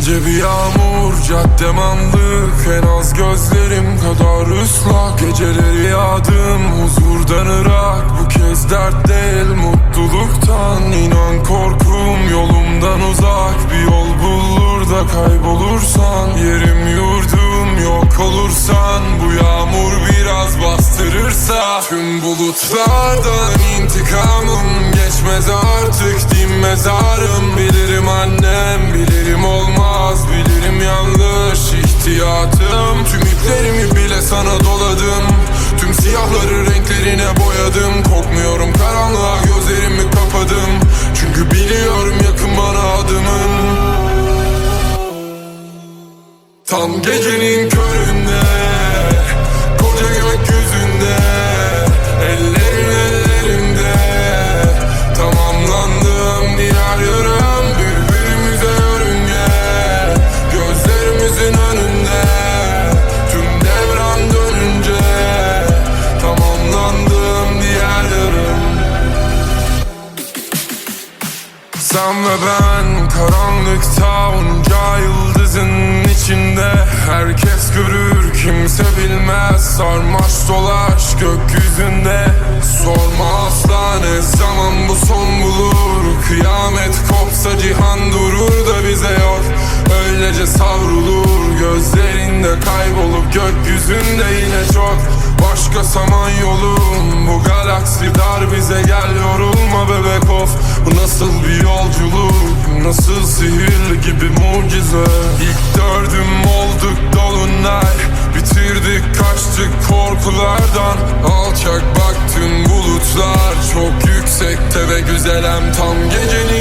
İnce bir yağmur caddem anlık En az gözlerim kadar ıslak. Geceleri yağdım huzurdan ırak. Bu kez dert değil mutluluktan. İnan korkum yolumdan uzak. Bir yol bulur da kaybolursan. Yerim yurdum yok olursan. Bu yağmur biraz bastırırsa. Tüm bulutlardan intikamım boyadım Korkmuyorum. Karanlığa gözlerimi kapadım. Çünkü biliyorum yakın bana adımın. Tam gecenin köründe sen ve ben karanlıkta onca yıldızın içinde. Herkes görür kimse bilmez. Sarmaş dolaş gökyüzünde. Sorma asla ne zaman bu son bulur. Kıyamet kopsa cihan durur da bize yok. Öylece savrulur gözlerinde kaybolup Gökyüzünde yine çok. Başka saman yolum Bu galaksi dar bize gel yorulma yolculuk Nasıl sihirli gibi mucize? İlk dördüm olduk dolunay Bitirdik kaçtık korkulardan. Alçak bak tüm bulutlar Çok yüksekte ve güzelem Tam gecenin